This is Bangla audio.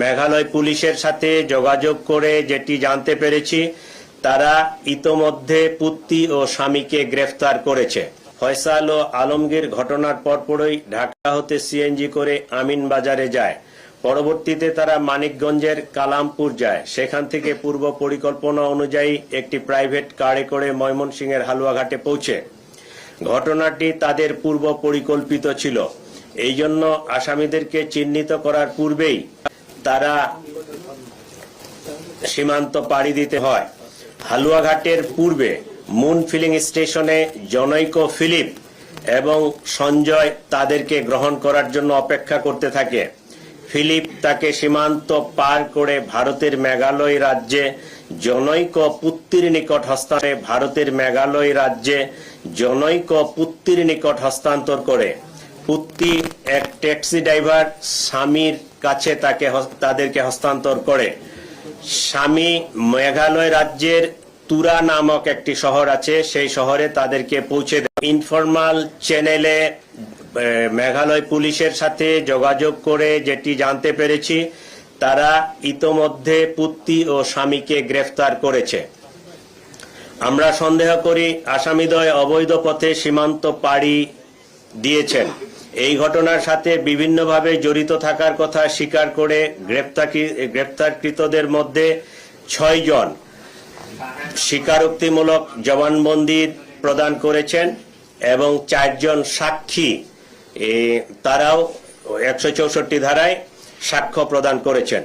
মেঘালয় পুলিশের সাথে যোগাযোগ করে যেটি জানতে পেরেছি, তারা ইতোমধ্যে পুত্তি ও স্বামীকে গ্রেফতার করেছে। ফয়সাল ও আলমগীর ঘটনার পরপরই ঢাকা হতে সিএনজি করে আমিন বাজারে যায়। পরবর্তীতে তারা মানিকগঞ্জের কালামপুর যায়। সেখান থেকে পূর্ব পরিকল্পনা অনুযায়ী একটি প্রাইভেট কারে করে ময়মনসিংহের হালুয়াঘাটে পৌঁছে। ঘটনাটি তাদের পূর্ব পরিকল্পিত ছিল। এই জন্য আসামিদেরকে চিহ্নিত করার পূর্বেই তারা সীমান্ত পাড়ি দিতে হয়। হালুয়াঘাটের পূর্বে মুন ফিলিং স্টেশনে জনৈক ফিলিপ এবং সঞ্জয় তাদেরকে গ্রহণ করার জন্য অপেক্ষা করতে থাকে। ফিলিপ তাকে সীমান্ত পার করে ভারতের মেঘালয় রাজ্যে, জনৈক পুত্তির নিকট হস্তান্তরে ভারতের মেঘালয় রাজ্যে জনৈক পুত্তির নিকট হস্তান্তর করে। পুত্তি এক ট্যাক্সি ড্রাইভার স্বামীর কাছে তাকে তাদেরকে হস্তান্তর করে। স্বামী মেঘালয় রাজ্যের তুরা নামক একটি শহর আছে, সেই শহরে তাদেরকে পৌঁছে দেয়। ইনফরমাল চ্যানেলে মেঘালয় পুলিশের সাথে যোগাযোগ করে যেটি জানতে পেরেছি, তারা ইতোমধ্যে পুত্তি ও স্বামীকে গ্রেফতার করেছে। আমরা সন্দেহ করি, আসামিদ্বয় অবৈধ পথে সীমান্ত পাড়ি দিয়েছেন। এই ঘটনার সাথে বিভিন্নভাবে জড়িত থাকার কথা স্বীকার করে গ্রেপ্তারকৃ- গ্রেপ্তারকৃতদের মধ্যে ছয় জন স্বীকারোক্তিমূলক জবানবন্দি প্রদান করেছেন এবং চারজন সাক্ষী তারাও একশো চৌষট্টি ধারায় সাক্ষ্য প্রদান করেছেন।